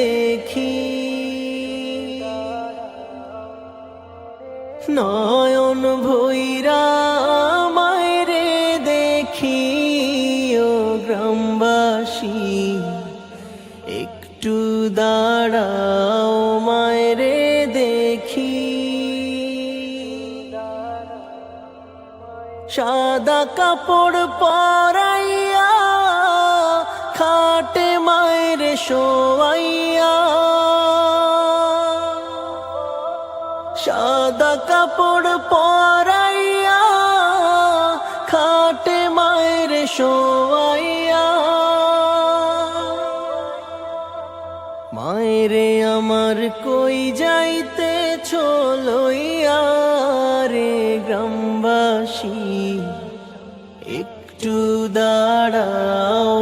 দেখি। নয়ন ভৈরা মায়েরে দেখি ও গ্রামবাসী একটু দাঁড়াও মায়েরে দেখি। সাদা কাপড় পরাইয়া শোয়াইয়া সাদা কাপড় পরাইয়া, খাটে মায়ের শোয়াইয়া মায়েরে আমার কই যাইতে চলইয়া রে গ্রামবাসী, একটু দাঁড়াও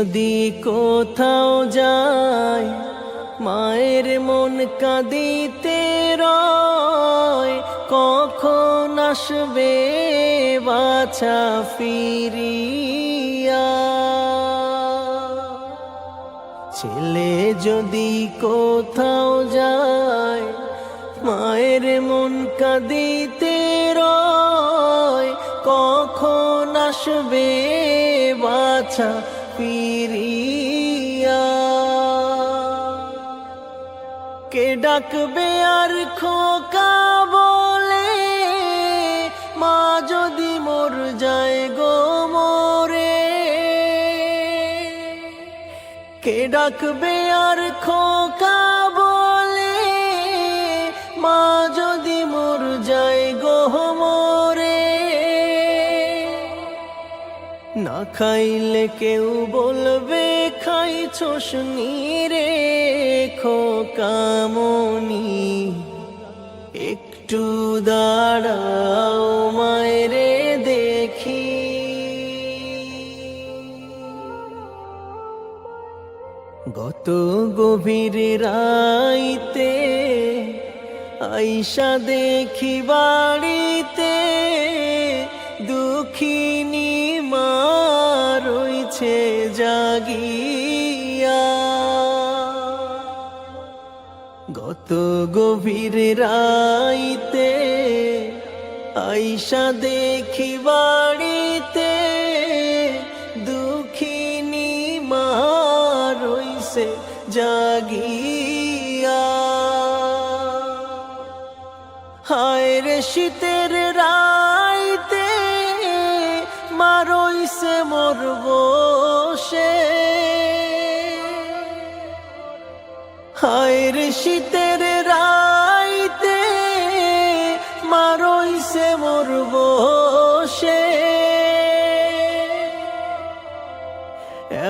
যদি কোথাও যায় মায়ের মন কাঁদিতে রয়, কখন আসবে বাছা ফিরিয়া? ছেলে যদি কোথাও যায়, মায়ের মন কাঁদিতে রয়, কখন আসবে বাছা ফিরিয়া। কে ডাকবে আর খোকা বলে? মা যদি মর যায় গো মোরে। কে ডাকবে আর খোকা খাইলে কেউ বলবে, খাইছোস রে খোকামনি একটু দাঁড়াও মায়েরে দেখি। গত গভীর রাইতে আইসা দেখি বাড়িতে দুঃখিনী মা রইছে জাগিয়া। গত গভীর রাইতে আইসা দেখি বাড়িতে, দুঃখিনী মা রইছে জাগিয়া। হায় রে শীতের রাইতে মারইছে মোর বসে হায় শীতের রাইতে মারইছে মোর বসে।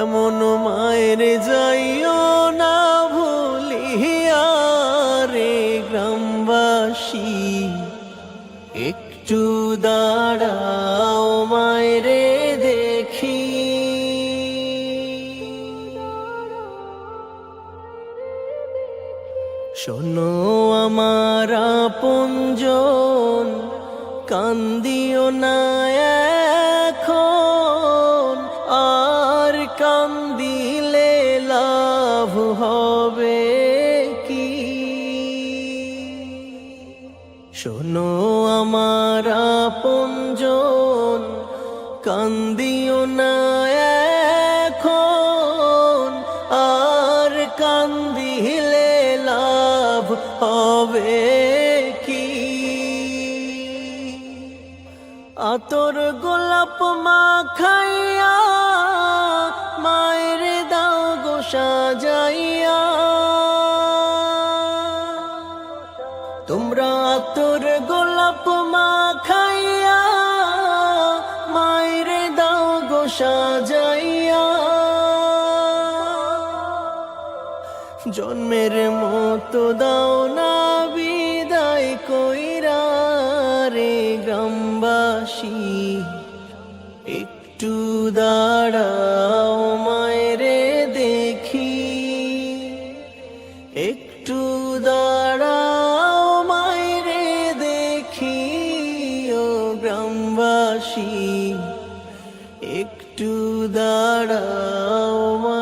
এমন মায়ের যাইও না ভুলিয়া রে গ্রামবাসী, একটু দাঁড়াও শোনো আমার আপনজন কান্দিও না এখন। আর কান্দিলে লাভ হবে কি? শোনো আমার আপনজন কান্দিও না এখন। আর কান্দিলে হবে কি? আতর গোলাপ মা খাইয়া মায়ের দাও গো সাজাইয়া। তোমরা আতর গোলাপ মা খাইয়া মায়ের দাও গো সাজাইয়া। জন্মের মতো দাও না বিদায় কইরা রে গ্রামবাসী। একটু দাঁড়াও মায়রে দেখি। একটু দাঁড়াও মায়রে দেখি, ও গ্রামবাসী। একটু দাঁড়াও মা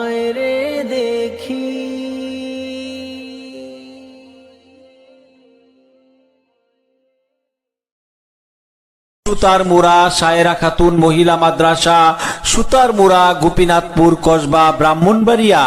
সুতার মুরা সায়রা খাতুন মহিলা মাদ্রাসা সুতার মুরা গোপীনাথপুর কসবা ব্রাহ্মণবাড়িয়া।